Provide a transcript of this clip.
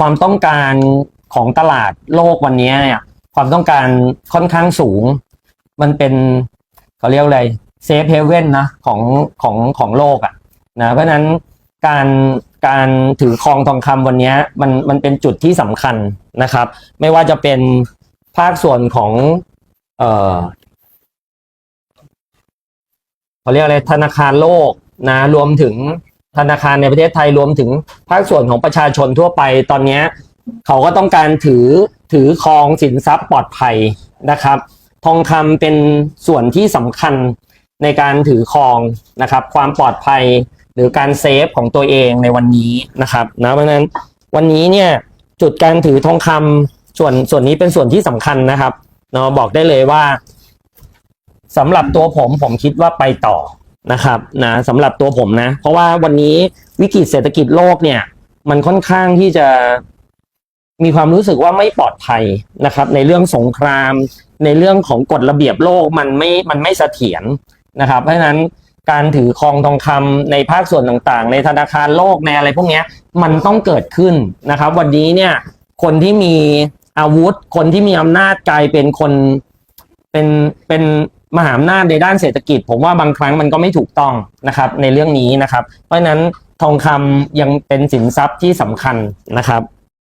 ความต้องการของตลาดโลกวันนี้เนี่ย ความต้องการค่อนข้างสูง มันเป็นเขาเรียกอะไรเซฟเฮเว่นนะของของของโลกอะ่ะนะเพราะนั้นการการถือครองทองคำวันนี้มันมันเป็นจุดที่สำคัญนะครับ ไม่ว่าจะเป็นภาคส่วนของเอ่อเขาเรียกอะไรธนาคารโลกนะรวมถึง ธนาคารในประเทศไทยรวมถึงภาคส่วนของประชาชนทั่วไปตอนนี้เขาก็ต้องการถือถือครองสินทรัพย์ปลอดภัยนะครับ ทองคำเป็นส่วนที่สำคัญในการถือครองนะครับ ความปลอดภัยหรือการเซฟของตัวเองในวันนี้นะครับนะเพราะฉะนั้นวันนี้เนี่ยจุดการถือทองคำส่วนส่วนนี้เป็นส่วนที่สำคัญนะครับเนาะบอกได้เลยว่าสำหรับตัวผมผมคิดว่าไปต่อ นะครับนะสำหรับตัวผมนะ เพราะว่าวันนี้วิกฤตเศรษฐกิจโลกเนี่ย มันค่อนข้างที่จะมีความรู้สึกว่าไม่ปลอดภัยนะครับ ในเรื่องสงคราม ในเรื่องของกฎระเบียบโลกมันไม่มันไม่เสถียรนะครับ เพราะฉะนั้นการถือครองทองคำในภาคส่วนต่างๆ ในธนาคารโลกในอะไรพวกนี้มันต้องเกิดขึ้นนะครับ วันนี้เนี่ยคนที่มีอาวุธ คนที่มีอำนาจกลายเป็นคนเป็นเป็น มหาอำนาจในด้านเศรษฐกิจ ผมว่าบางครั้งมันก็ไม่ถูกต้องนะครับในเรื่องนี้นะครับ เพราะฉะนั้นทองคำยังเป็นสินทรัพย์ที่สำคัญนะครับ